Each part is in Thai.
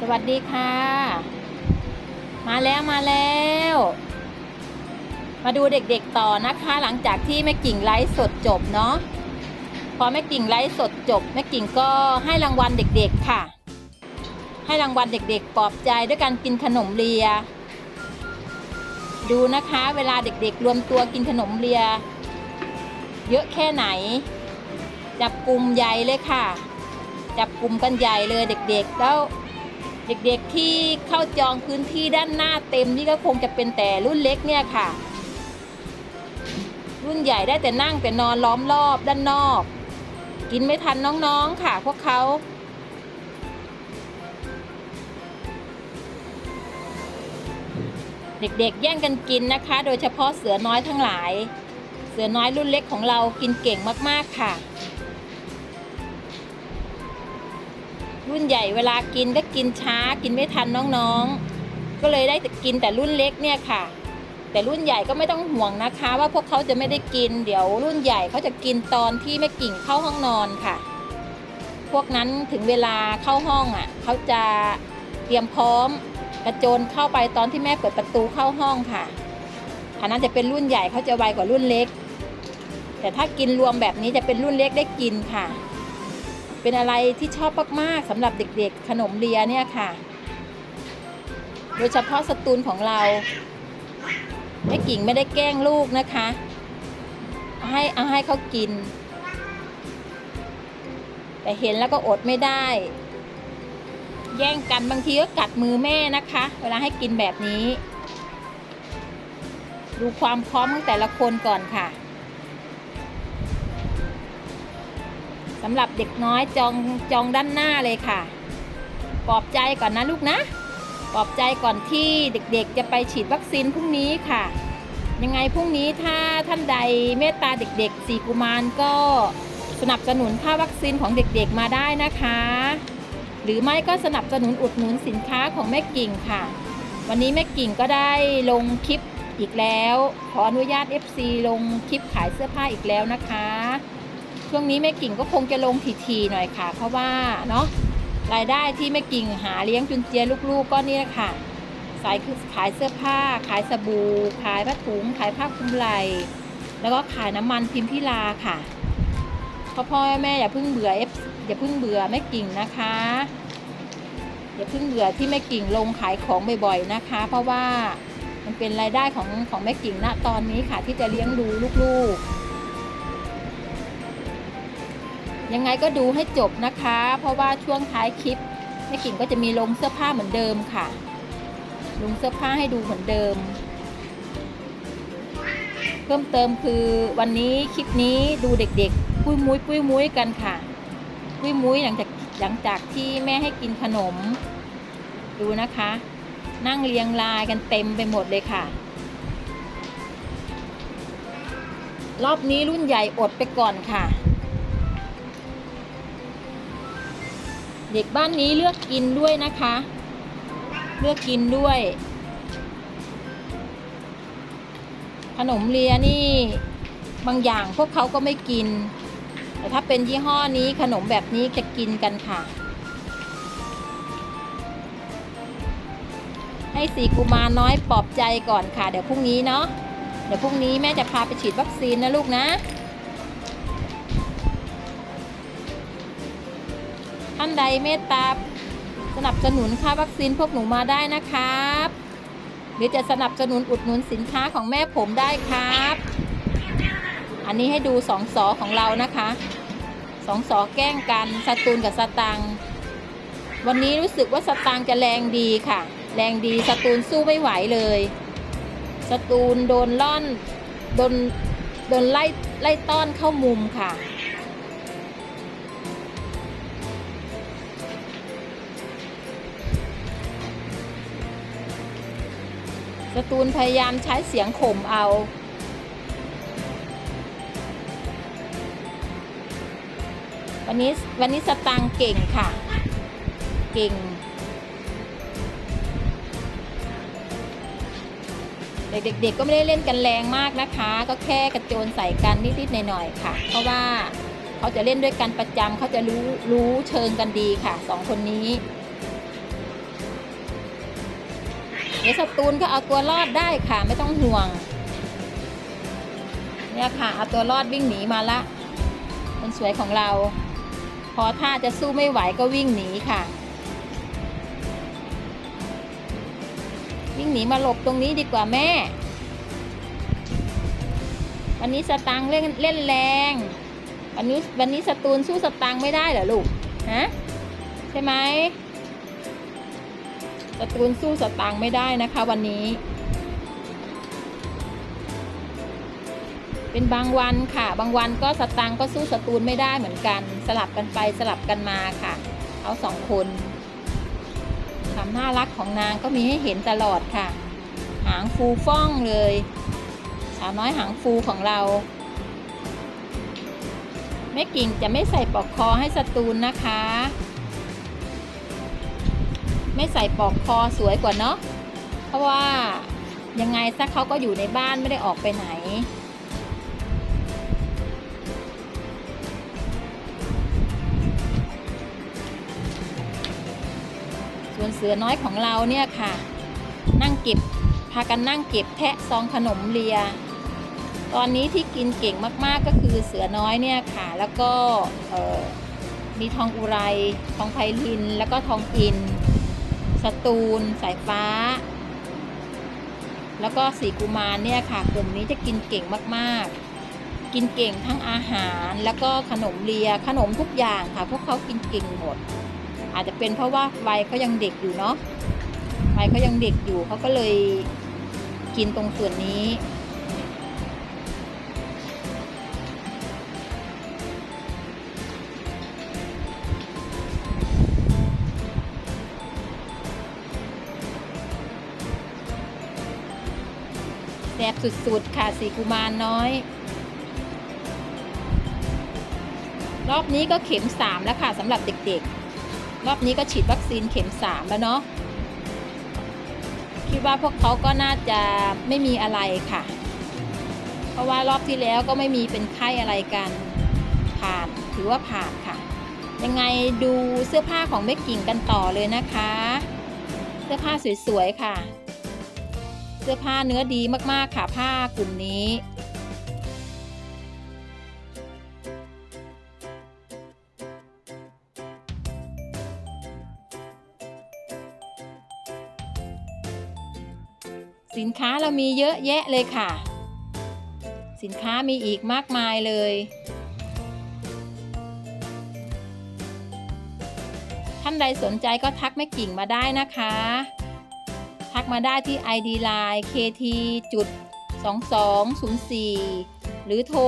สวัสดีค่ะ มาแล้วมาแล้ว มาดูเด็กๆต่อนะคะ หลังจากที่แม่กิ่งไลฟ์สดจบเนาะพอแม่กิ่งไลฟ์สดจบแม่กิ่งก็ให้รางวัลเด็กๆค่ะ ให้รางวัลเด็กๆปลอบใจด้วยการกินขนมเลีย ดูนะคะเวลาเด็กๆ รวมตัวกินขนมเลีย เยอะแค่ไหน จับกลุ่มใหญ่เลยค่ะ จับกลุ่มกันใหญ่เลยเด็กๆแล้ว เด็กๆที่เข้าจองพื้นที่ด้านหน้าเต็มนี่ก็คงจะเป็นแต่รุ่นเล็กเนี่ยค่ะ รุ่นใหญ่ได้แต่นั่งแต่นอนล้อมรอบด้านนอก กินไม่ทันน้องๆค่ะ พวกเขาเด็กๆ แย่งกันกินนะคะ โดยเฉพาะเสือน้อยทั้งหลาย เสือน้อยรุ่นเล็กของเรากินเก่งมากๆค่ะ รุ่นใหญ่เวลากินก็กินช้ากินไม่ทันน้องๆ ก็เลยได้กินแต่รุ่นเล็กเนี่ยค่ะ แต่รุ่นใหญ่ก็ไม่ต้องห่วงนะคะ ว่าพวกเขาจะไม่ได้กิน เดี๋ยวรุ่นใหญ่เขาจะกินตอนที่แม่กิ่งเข้าห้องนอนค่ะ พวกนั้นถึงเวลาเข้าห้องอะเขาจะเตรียมพร้อมกระโจนเข้าไปตอนที่แม่เปิดประตูเข้าห้องค่ะอันนั้นจะเป็นรุ่นใหญ่เขาจะไวกว่ารุ่นเล็ก แต่ถ้ากินรวมแบบนี้จะเป็นรุ่นเล็กได้กินค่ะ เป็นอะไรที่ชอบมากๆสำหรับเด็กๆ ขนมเลียเนี่ยค่ะ โดยเฉพาะสตูนของเราแม่กิ่งไม่ได้แกล้งลูกนะคะ ให้เอาให้เขากิน แต่เห็นแล้วก็อดไม่ได้ แย่งกันบางทีก็กัดมือแม่นะคะ เวลาให้กินแบบนี้ ดูความพร้อมของแต่ละคนก่อนค่ะ สำหรับเด็กน้อยจองจองด้านหน้าเลยค่ะ ปลอบใจก่อนนะลูกนะ ปลอบใจก่อนที่เด็กๆ จะไปฉีดวัคซีนพรุ่งนี้ค่ะ ยังไงพรุ่งนี้ถ้าท่านใดเมตตาเด็กๆสี่กุมารก็สนับสนุนค่าวัคซีนของเด็กๆมาได้นะคะ หรือไม่ก็สนับสนุนอุดหนุนสินค้าของแม่กิ่งค่ะ วันนี้แม่กิ่งก็ได้ลงคลิปอีกแล้ว ขออนุญาต FC ลงคลิปขายเสื้อผ้าอีกแล้วนะคะ ช่วงนี้แม่กิ่งก็คงจะลงทีๆหน่อยค่ะ เพราะว่าเนาะรายได้ที่แม่กิ่งหาเลี้ยงจุนเจียลูกๆก็นี่แหละค่ะสายคือขายเสื้อผ้า ขายสบู่ ขายผ้าถุง ขายผ้าคลุมไหล่แล้วก็ขายน้ำมันพิมพิลาค่ะพ่อพ่อแม่อย่าเพิ่งเบื่อเอฟอย่าเพิ่งเบื่อแม่กิ่งนะคะ อย่าเพิ่งเบื่อที่แม่กิ่งลงขายของบ่อยๆนะคะ เพราะว่ามันเป็นรายได้ของของแม่กิ่งณตอนนี้ค่ะ ที่จะเลี้ยงดูลูกๆ ยังไงก็ดูให้จบนะคะ เพราะว่าช่วงท้ายคลิปแม่กิ่งก็จะมีลงเสื้อผ้าเหมือนเดิมค่ะ ลงเสื้อผ้าให้ดูเหมือนเดิม เพิ่มเติมคือวันนี้คลิปนี้ดูเด็กๆ ปุ้ยมุ้ยปุ้ยมุ้ยกันค่ะ ปุ้ยมุ้ยหลังจากหลังจากที่แม่ให้กินขนม ดูนะคะ นั่งเรียงรายกันเต็มไปหมดเลยค่ะ รอบนี้รุ่นใหญ่อดไปก่อนค่ะ เด็กบ้านนี้เลือกกินด้วยนะคะ เลือกกินด้วย ขนมเลียนี่บางอย่างพวกเขาก็ไม่กิน แต่ถ้าเป็นยี่ห้อนี้ขนมแบบนี้จะกินกันค่ะ ให้สีกุมารน้อยปลอบใจก่อนค่ะ เดี๋ยวพรุ่งนี้เนาะเดี๋ยวพรุ่งนี้แม่จะพาไปฉีดวัคซีนนะลูกนะ ใดเมตตาสนับสนุนค่าวัคซีนพวกหนูมาได้นะครับ หรือจะสนับสนุนอุดหนุนสินค้าของแม่ผมได้ครับ อันนี้ให้ดูสองสอของเรานะคะสองสอแกล้งกันสตูนกับสตัง วันนี้รู้สึกว่าสตังจะแรงดีค่ะ แรงดีสตูนสู้ไม่ไหวเลย สตูนโดนล่อนโดนโดนไล่ไล่ต้อนเข้ามุมค่ะ สตูนพยายามใช้เสียงข่มเอา วันนี้วันนี้สตางเก่งค่ะ เก่ง เด็กๆ ก็ไม่ได้เล่นกันแรงมากนะคะ ก็แค่กระโจนใส่กันนิดๆหน่อยๆค่ะ เพราะว่าเขาจะเล่นด้วยกันประจำเขาจะรู้รู้เชิงกันดีค่ะสองคนนี้ เดี๋ยวสตูนก็เอาตัวรอดได้ค่ะไม่ต้องห่วง เนี่ยค่ะเอาตัวรอดวิ่งหนีมาละคนสวยของเรา พอถ้าจะสู้ไม่ไหวก็วิ่งหนีค่ะ วิ่งหนีมาหลบตรงนี้ดีกว่าแม่ วันนี้สตังค์เล่นเล่นแรง วันนี้วันนี้สตูนสู้สตังค์ไม่ได้เหรอลูกฮะใช่ไหม สตูนสู้สตังค์ไม่ได้นะคะวันนี้ เป็นบางวันค่ะ บางวันก็สตังค์ก็สู้สตูนไม่ได้เหมือนกัน สลับกันไปสลับกันมาค่ะเขาสองคนความน่ารักของนางก็มีให้เห็นตลอดค่ะ หางฟูฟ่องเลย สาวน้อยหางฟูของเราแม่กิ่งจะไม่ใส่ปลอกคอให้สตูนนะคะ ไม่ใส่ปลอกคอสวยกว่าเนาะเพราะว่ายังไงซะเขาก็อยู่ในบ้านไม่ได้ออกไปไหน ส่วนเสือน้อยของเราเนี่ยค่ะ นั่งเก็บพากันนั่งเก็บแทะซองขนมเลีย ตอนนี้ที่กินเก่งมากๆก็คือเสือน้อยเนี่ยค่ะ แล้วก็มีทองอุไร ทองไพลิน แล้วก็ทองอิน สตูล สายฟ้า แล้วก็สีกุมารเนี่ยค่ะ กลุ่มนี้จะกินเก่งมากๆ กินเก่งทั้งอาหารแล้วก็ขนมเลียขนมทุกอย่างค่ะ พวกเขากินเก่งหมด อาจจะเป็นเพราะว่าวัยเขายังเด็กอยู่เนาะวัยเขายังเด็กอยู่เขาก็เลยกินตรงส่วนนี้ สุดๆ ค่ะสีกุมารน้อย รอบนี้ก็เข็มสามแล้วค่ะสำหรับเด็กๆ รอบนี้ก็ฉีดวัคซีนเข็มสามแล้วเนาะคิดว่าพวกเขาก็น่าจะไม่มีอะไรค่ะ เพราะว่ารอบที่แล้วก็ไม่มีเป็นไข้อะไรกัน ผ่านถือว่าผ่านค่ะ ยังไงดูเสื้อผ้าของแม่กิ่งกันต่อเลยนะคะ เสื้อผ้าสวยๆค่ะ เสื้อผ้าเนื้อดีมากๆค่ะผ้ากลุ่มนี้สินค้าเรามีเยอะแยะเลยค่ะ สินค้ามีอีกมากมายเลย ท่านใดสนใจก็ทักแม่กิ่งมาได้นะคะ ทักมาได้ที่ ID Line KT จุด2204 หรือโทร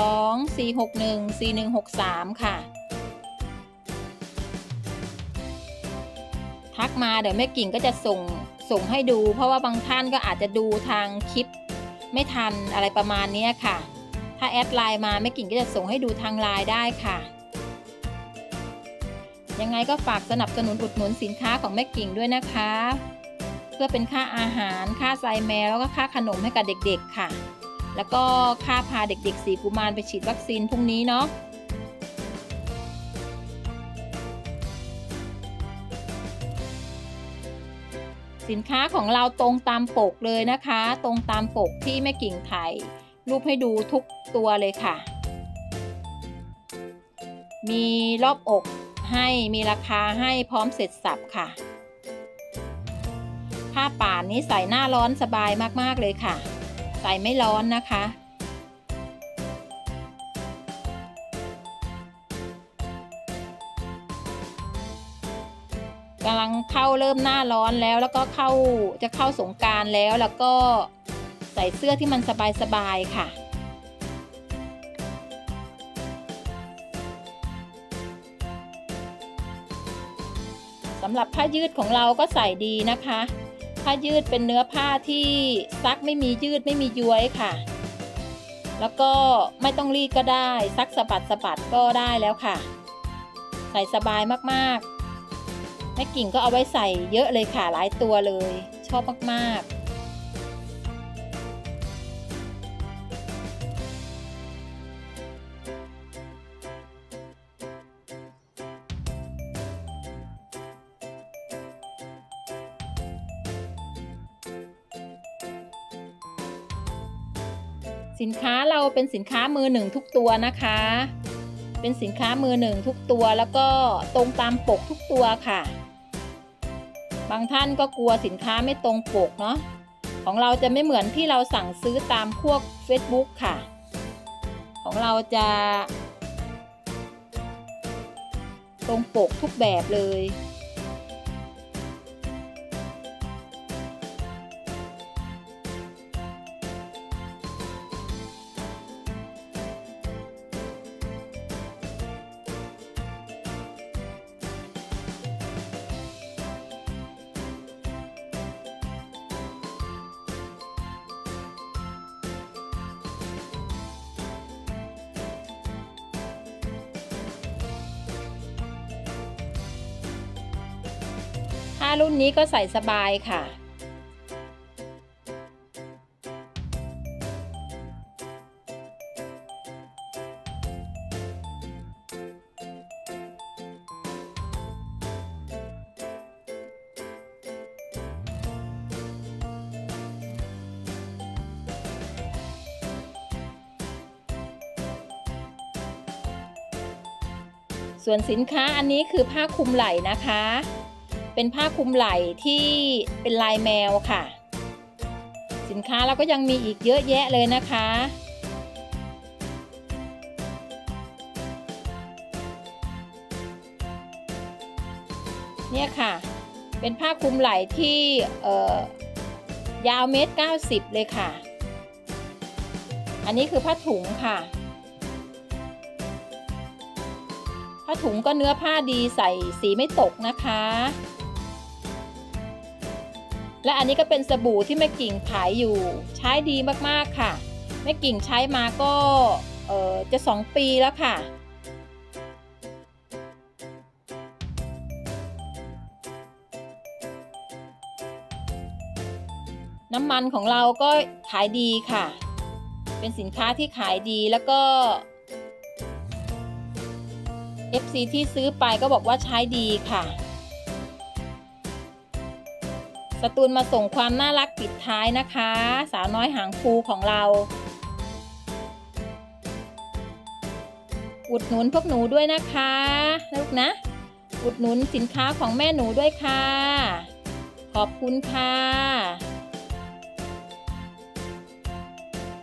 062 461 4163 ค่ะ ทักมาเดี๋ยวแม่กิ่งก็จะส่งส่งให้ดู เพราะว่าบางท่านก็อาจจะดูทางคลิป ไม่ทันอะไรประมาณนี้ค่ะ ถ้าแอดไลน์มาแม่กิ่งก็จะส่งให้ดูทางไลน์ได้ค่ะ ยังไงก็ฝากสนับสนุนอุดหนุนสินค้าของแม่กิ่งด้วยนะคะ พื่อเป็นค่าอาหาร ค่าไซแมวแล้วก็ค่าขนมให้กับเด็กๆค่ะ แล้วก็ค่าพาเด็กๆสีกุมารไปฉีดวัคซีนพรุ่งนี้เนาะสินค้าของเราตรงตามปกเลยนะคะ ตรงตามปกที่แม่กิ่งถ่ายรูปให้ดูทุกตัวเลยค่ะ มีรอบอกให้มีราคาให้พร้อมเสร็จสับค่ะ ผ้าป่านนี้ใส่หน้าร้อนสบายมากๆเลยค่ะ ใส่ไม่ร้อนนะคะ กำลังเข้าเริ่มหน้าร้อนแล้วแล้วก็เข้าจะเข้าสงการแล้วแล้วก็ใส่เสื้อที่มันสบายๆค่ะสำหรับผ้ายืดของเราก็ใส่ดีนะคะ ผ้ายืดเป็นเนื้อผ้าที่ซักไม่มียืดไม่มีย้วยค่ะ แล้วก็ไม่ต้องรีดก็ได้ ซักสะบัดสะบัดก็ได้แล้วค่ะ ใส่สบายมากๆแม่กิ่งก็เอาไว้ใส่เยอะเลยค่ะหลายตัวเลย ชอบมากๆ สินค้าเราเป็นสินค้ามือหนึ่งทุกตัวนะคะ เป็นสินค้ามือหนึ่งทุกตัวแล้วก็ตรงตามปกทุกตัวค่ะ บางท่านก็กลัวสินค้าไม่ตรงปกเนาะของเราจะไม่เหมือนที่เราสั่งซื้อตามพวก Facebook ค่ะ ของเราจะ ตรงปกทุกแบบเลย รุ่นนี้ก็ใส่สบายค่ะ ส่วนสินค้าอันนี้คือผ้าคลุมไหล่นะคะ เป็นผ้าคลุมไหล่ที่เป็นลายแมวค่ะ สินค้าเราก็ยังมีอีกเยอะแยะเลยนะคะ เนี่ยค่ะ เป็นผ้าคลุมไหล่ที่เอ่อยาวเมตรเก้าสิบเลยค่ะ อันนี้คือผ้าถุงค่ะ ผ้าถุงก็เนื้อผ้าดีใส่สีไม่ตกนะคะ และอันนี้ก็เป็นสบู่ที่แม่กิ่งขายอยู่ ใช้ดีมากๆค่ะแม่กิ่งใช้มาก็เออจะสองปีแล้วค่ะ น้ำมันของเราก็ขายดีค่ะ เป็นสินค้าที่ขายดีแล้วก็ FC ที่ซื้อไปก็บอกว่าใช้ดีค่ะ สตูนมาส่งความน่ารักปิดท้ายนะคะ สาวน้อยหางฟูของเรา อุดหนุนพวกหนูด้วยนะคะลูกนะ อุดหนุนสินค้าของแม่หนูด้วยค่ะ ขอบคุณค่ะ